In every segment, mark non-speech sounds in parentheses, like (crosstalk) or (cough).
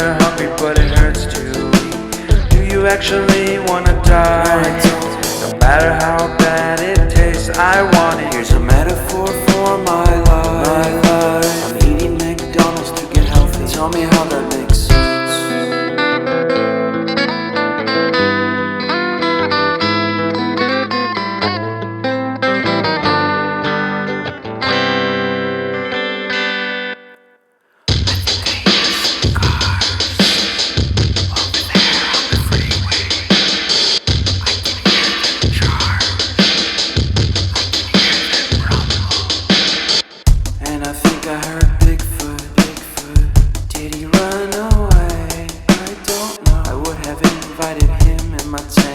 you're hungry, but it hurts too. Do you actually wanna die? No matter how bad it tastes, I want invited him in my tent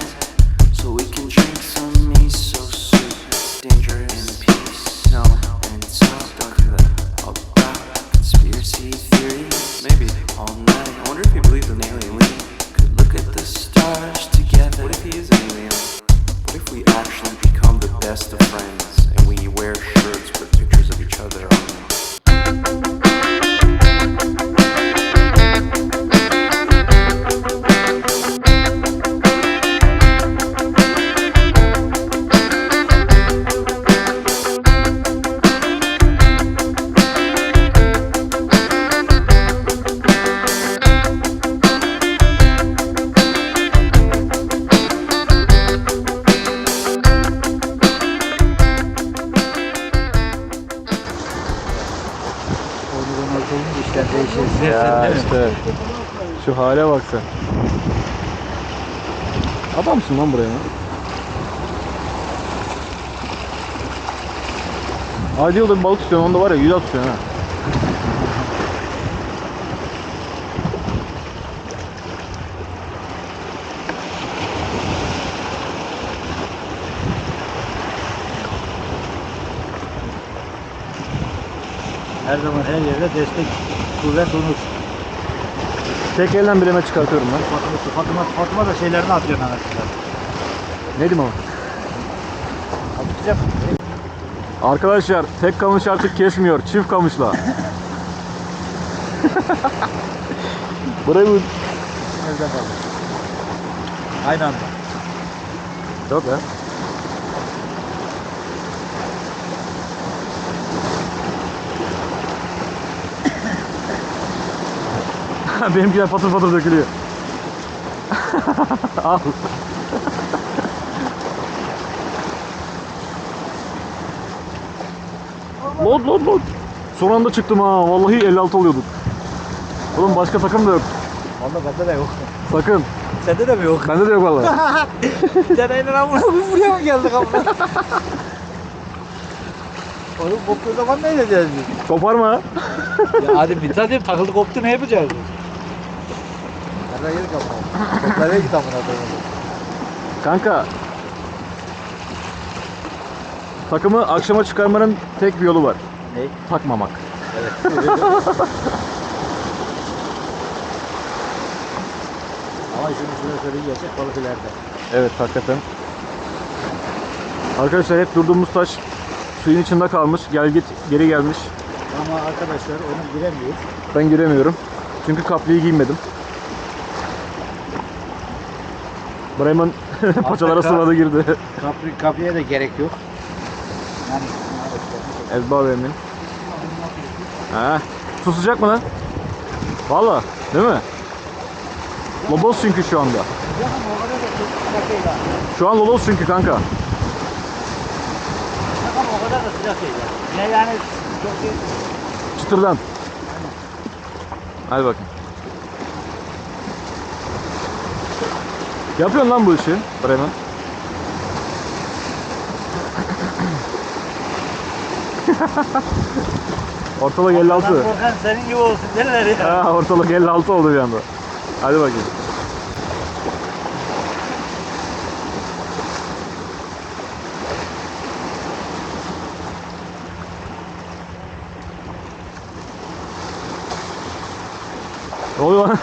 Ya işte şu hale bak sen. Adamsın lan buraya. Hadi yılda bir balık tutuyorsun onda var ya 100 at tutuyorsun ha. Her zaman her yerde destek, kuvvet olur. Tek elden bileme çıkartıyorum ben. Fatıma, Fatıma, Fatıma da şeylerini atıyor anasını. Ne diyeyim ama? Atacak. Arkadaşlar tek kamış artık kesmiyor. Çift kamışla. (laughs) Burayı bu... Evde kalır. Aynı anda. Yok ya. (laughs) Benimkiler patır patır dökülüyor. (laughs) Al. Load load load. Son anda çıktım ha. Vallahi 56 oluyorduk. Oğlum başka takım da yok. Valla bende de yok. Sakın. Sende de mi yok? Bende de yok vallahi. (laughs) Deneyle amına koyayım buraya mı geldik amına? Oğlum koptuğu zaman ne edeceğiz biz? Koparma. ya hadi bir tane takıldı koptu ne yapacağız? Nereye amına? Nereye git amına koyayım? Kanka takımı akşama çıkarmanın tek bir yolu var. Ne? Takmamak. Evet. (laughs) Ama şunu şuna söyleyeyim gerçek balık ileride. Evet hakikaten. Arkadaşlar hep durduğumuz taş suyun içinde kalmış. Gel git geri gelmiş. Ama arkadaşlar onu giremiyor. Ben giremiyorum. Çünkü kaplıyı giymedim. Bremen (laughs) paçalara sıvadı girdi. Kapı, kapıya da gerek yok. Yani Ezba emin. Ha. Su sıcak mı lan? Valla değil mi? Lobos çünkü şu anda. Şu an Lobos çünkü kanka. Ama o kadar da sıcak değil yani. Yani çok değil. Çıtırdan. Hadi bakayım. Yapıyorsun lan bu işi Bremen. (laughs) Ortalık 56. Lan korkan senin gibi olsun derler ya. Ha, ortalık 56 oldu bir anda. Hadi bakayım. Ne oluyor lan?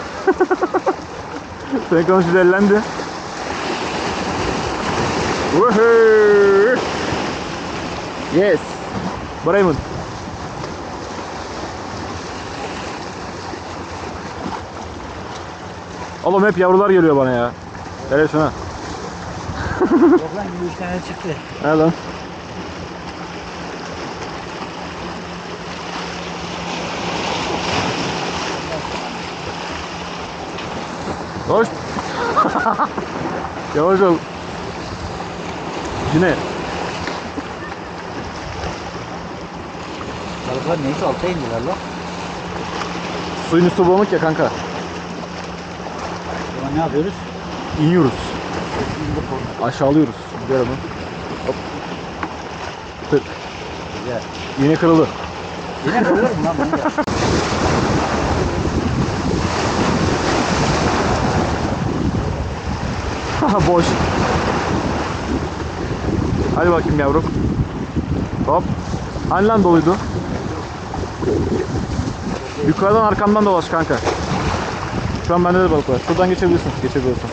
(laughs) Senin konuşu dellendi. Woohoo! Yes. Raymond. Oğlum hep yavrular geliyor bana ya. Hele şuna. Yok lan 3 tane çıktı. He lan. Hoş. (laughs) Yavaş ol. Yine. Balıklar neyse alta indiler lan. Suyun üstü bulanık ya kanka. Ama ne yapıyoruz? İniyoruz. Aşağılıyoruz. Gel onu. Hop. Tık. Güzel. Yine kırıldı. Yine kırılır mı lan da? (laughs) Boş. Hadi bakayım yavrum. Hop. Hani lan doluydu? Yukarıdan arkamdan dolaş kanka. Şu an bende de balık var. Şuradan geçebilirsin. Geçebilirsin.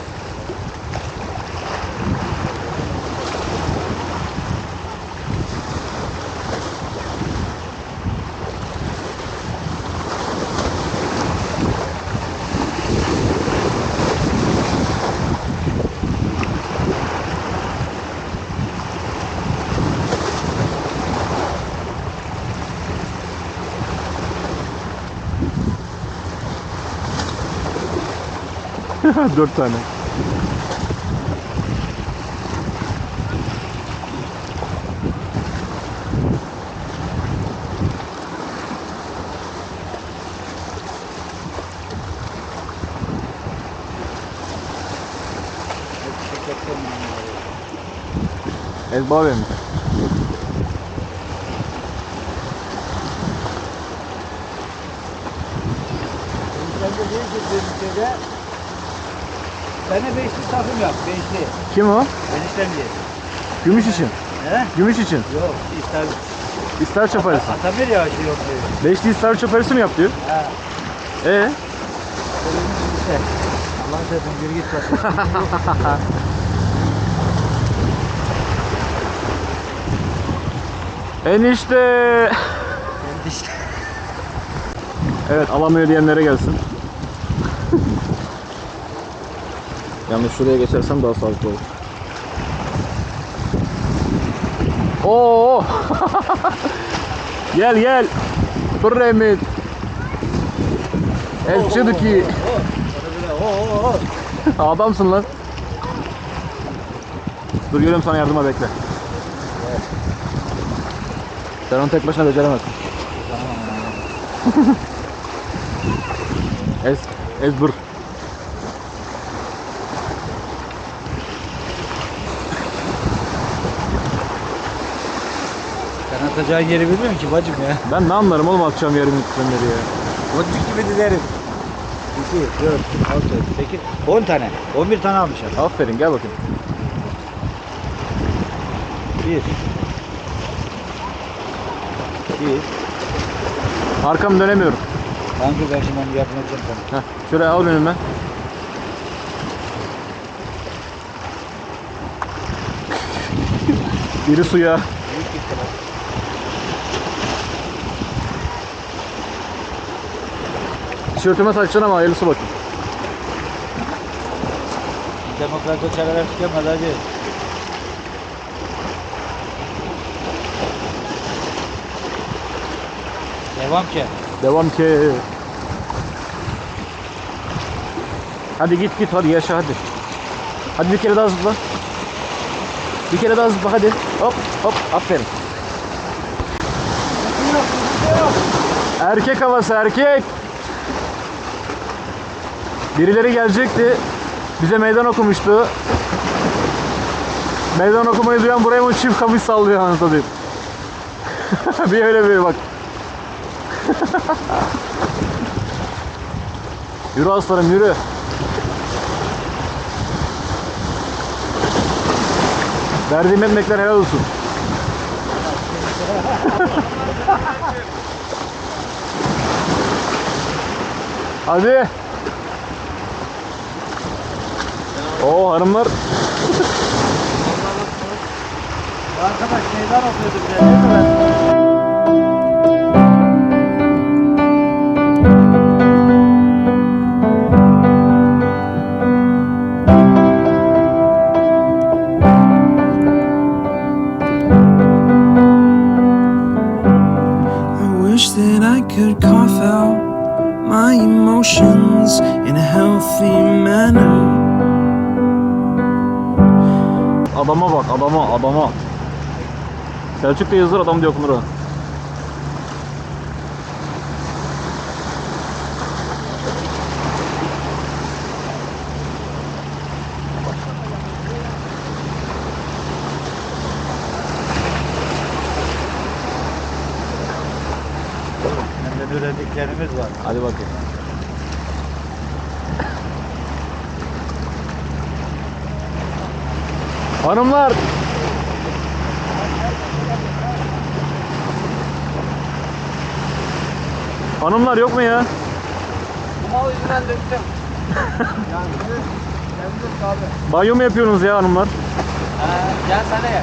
(laughs) Dört tane. Ezba vermiş. Sence değil ki. Sene beşli takım yap. Beşli. Kim o? Eniştem diye. Gümüş için. He? Gümüş için. Yok ister. İster çaparısı. Atamir ya şey yok diyor. Beşli ister çaparısı mı yap diyor. Ha. Ee? Allah'ın sevdiğin yürü git bak. (laughs) Enişte. işte. Evet alamıyor diyenlere gelsin. Yalnız şuraya geçersem daha sağlıklı olur. Oo! (laughs) gel gel. Bremen. El Çıdıki. Adamsın lan. Dur geliyorum sana yardıma bekle. Sen onu tek başına beceremezsin. (laughs) Ez, ezbur. Sen atacağın yeri bilmiyorum ki bacım ya. Ben ne anlarım oğlum atacağım yerimin kitlenleri ya. Boncuk gibi dilerim. 2, 4, 6, 8, 10 tane. 11 tane almışlar. Aferin gel bakayım. 1 2 Arkamı dönemiyorum. Dur ben şimdi onu edeceğim sana. Heh, şöyle al önümden. Biri suya. Tişörtüme taşacaksın ama hayırlısı bakayım. Demokrat çareler tükemez hacı. Devam ki. Devam ki. Hadi git git hadi yaşa hadi. Hadi bir kere daha zıpla. Bir kere daha zıpla hadi. Hop hop aferin. Erkek havası erkek. Birileri gelecekti. Bize meydan okumuştu. Meydan okumayı duyan buraya mı çift kamış sallıyor anasını satayım. (laughs) bir öyle bir bak. (laughs) Yürü aslanım yürü. Verdiğim emekler helal olsun. (laughs) Hadi. Oo hanımlar. Arkadaş meydan okuyordu bize şey değil mi ben? Adama adama. Selçuk'ta yazılır adam diye okunur o. Hem de öğrendiklerimiz var. Hadi bakayım. Hanımlar. Hanımlar yok mu ya? Mal yüzünden döktüm. (laughs) yani şimdi geldim abi. Banyo mu yapıyorsunuz ya hanımlar? Ha, gel sana gel.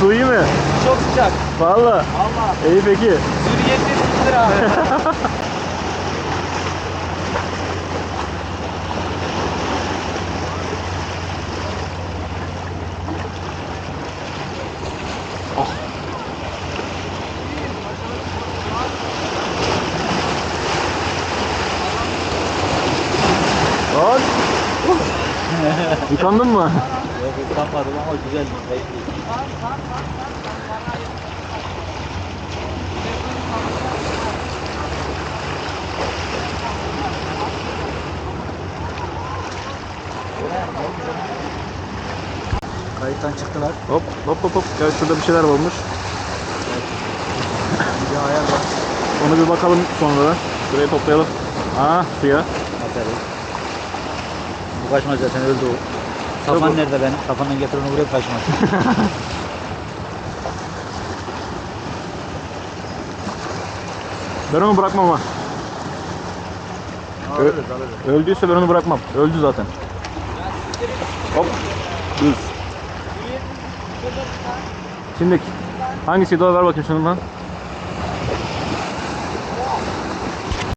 Su iyi mi? Çok sıcak. Valla. Allah. İyi peki. Süriyetli 2 lira abi. (laughs) Lan. Yıkandın mı? Yok ıslanmadım ama güzel. Keyifli. Kayıttan çıktılar. Hop hop hop hop. Gel şurada bir şeyler olmuş. Bir ayar var. Onu bir bakalım sonra. Şurayı toplayalım. Aa suya. Aferin. Bu kaçmaz zaten öldü o. Kafan nerede benim? Kafandan getir onu buraya kaçmaz. (laughs) Ben onu bırakmam ha. alırız alırız. Öldüyse ben onu bırakmam. Öldü zaten. Hop. Düz. Şimdi hangisiydi o ver bakayım şunu lan.